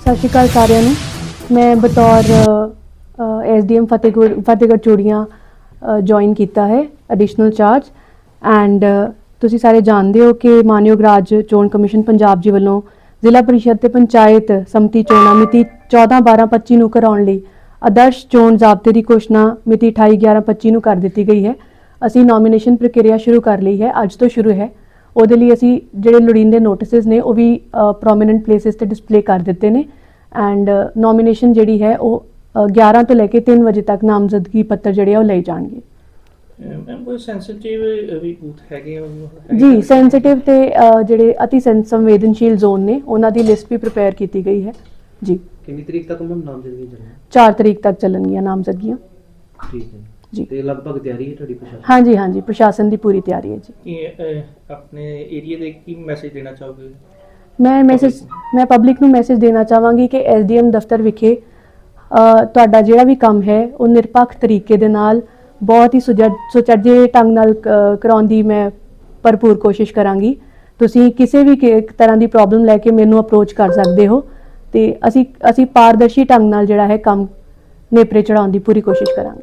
ਸਤਿ ਸ਼੍ਰੀ ਅਕਾਲ ਸਾਰਿਆਂ ਨੂੰ। ਮੈਂ ਬਤੌਰ ਐਸਡੀਐਮ ਫਤਿਹਗੜ੍ਹ ਫਤਿਹਗੜ੍ਹ ਚੂੜੀਆਂ ਜੁਆਇਨ ਕੀਤਾ ਹੈ ਐਡੀਸ਼ਨਲ ਚਾਰਜ ਐਂਡ ਤੁਸੀਂ ਸਾਰੇ ਜਾਣਦੇ ਹੋ ਕਿ ਮਾਨਯੋਗ ਰਾਜ ਚੋਣ ਕਮਿਸ਼ਨ ਪੰਜਾਬ ਜੀ ਵੱਲੋਂ ਜ਼ਿਲ੍ਹਾ ਪਰਿਸ਼ਦ ਤੇ ਪੰਚਾਇਤ ਸੰਮਤੀ ਚੋਣਾਂ ਮਿਤੀ 14/12/25 ਨੂੰ ਕਰਾਉਣ ਲਈ ਆਦਰਸ਼ ਚੋਣ ਜ਼ਾਬਤੇ ਦੀ ਘੋਸ਼ਣਾ ਮਿਤੀ 28/11/25 ਨੂੰ ਕਰ ਦਿੱਤੀ ਗਈ ਹੈ। ਅਸੀਂ ਨੋਮੀਨੇਸ਼ਨ ਪ੍ਰਕਿਰਿਆ ਸ਼ੁਰੂ ਕਰ ਲਈ ਹੈ, ਅੱਜ ਤੋਂ ਸ਼ੁਰੂ ਹੈ। ਉਹਦੇ ਲਈ ਅਸੀਂ ਜਿਹੜੇ ਲੋੜੀਂਦੇ ਨੋਟਿਸਸ ਨੇ, ਉਹ ਵੀ ਪ੍ਰੋਮਿਨੈਂਟ ਪਲੇਸਿਸ ਤੇ ਡਿਸਪਲੇ ਕਰ ਦਿੱਤੇ ਨੇ। ਐਂਡ ਨੋਮੀਨੇਸ਼ਨ ਜਿਹੜੀ ਹੈ ਉਹ ਅ, 11 ਤੋਂ ਲੈ ਕੇ 3 ਵਜੇ ਤੱਕ ਨਾਮਜ਼ਦਗੀ ਪੱਤਰ ਜਿਹੜੇ ਆ ਉਹ ਲਏ ਜਾਣਗੇ। ਮੈਮ ਕੋਈ ਸੈਂਸਿਟਿਵ ਵੀ ਬੂਥ ਹੈਗੇ ਆ ਉਹ ਹੈਗੇ ਜੀ? ਸੈਂਸਿਟਿਵ ਤੇ ਜਿਹੜੇ ਅਤੀ ਸੰਵੇਦਨਸ਼ੀਲ ਜ਼ੋਨ ਨੇ ਉਹਨਾਂ ਦੀ ਲਿਸਟ ਵੀ ਪ੍ਰਿਪੇਅਰ ਕੀਤੀ ਗਈ ਹੈ। ਜੀ। ਕਿੰਨੀ ਤਰੀਕ ਤੱਕ ਮੁੰਨ ਨਾਮਜ਼ਦਗੀ ਚੱਲਣੀ? 4 ਤਰੀਕ ਤੱਕ ਚੱਲਣਗੀਆਂ ਨਾਮਜ਼ਦਗੀਆਂ। ਠੀਕ ਹੈ। ਜੀ। ਤੇ ਲਗਭਗ ਤਿਆਰੀ ਹੈ ਤੁਹਾਡੀ ਪ੍ਰਸ਼ਾਸਨ ਹਾਂਜੀ ਹਾਂਜੀ ਪ੍ਰਸ਼ਾਸਨ ਦੀ ਪੂਰੀ ਤਿਆਰੀ ਹੈ ਜੀ। ਆਪਣੇ ਏਰੀਆ ਦੇ ਕੀ ਮੈਸੇਜ ਦੇਣਾ ਚਾਹੋਗੇ? ਮੈਂ ਮੈਸੇਜ ਮੈਂ ਪਬਲਿਕ ਨੂੰ ਮੈਸੇਜ ਦੇਣਾ ਚਾਹਾਂਗੀ ਕਿ ਐਸਡੀਐਮ ਦਫ਼ਤਰ ਵਿਖੇ ਤੁਹਾਡਾ ਜਿਹੜਾ ਵੀ ਕੰਮ ਹੈ, ਉਹ ਨਿਰਪੱਖ ਤਰੀਕੇ ਦੇ ਨਾਲ ਬਹੁਤ ਹੀ ਸੁਜੱਜ ਸੁਚੱਜੇ ਢੰਗ ਨਾਲ ਕ- ਕਰਾਉਣ ਦੀ ਮੈਂ ਭਰਪੂਰ ਕੋਸ਼ਿਸ਼ ਕਰਾਂਗੀ। ਤੁਸੀਂ ਕਿਸੇ ਵੀ ਕਿ- ਤਰ੍ਹਾਂ ਦੀ ਪ੍ਰੋਬਲਮ ਲੈ ਕੇ ਮੈਨੂੰ ਅਪਰੋਚ ਕਰ ਸਕਦੇ ਹੋ ਤੇ ਅਸੀਂ ਅਸੀਂ ਪਾਰਦਰਸ਼ੀ ਢੰਗ ਨਾਲ ਜਿਹੜਾ ਹੈ ਕੰਮ ਨੇਪਰੇ ਚੜਾਉਣ ਦੀ ਪੂਰੀ ਕੋਸ਼ਿਸ਼ ਕਰਾਂਗੇ।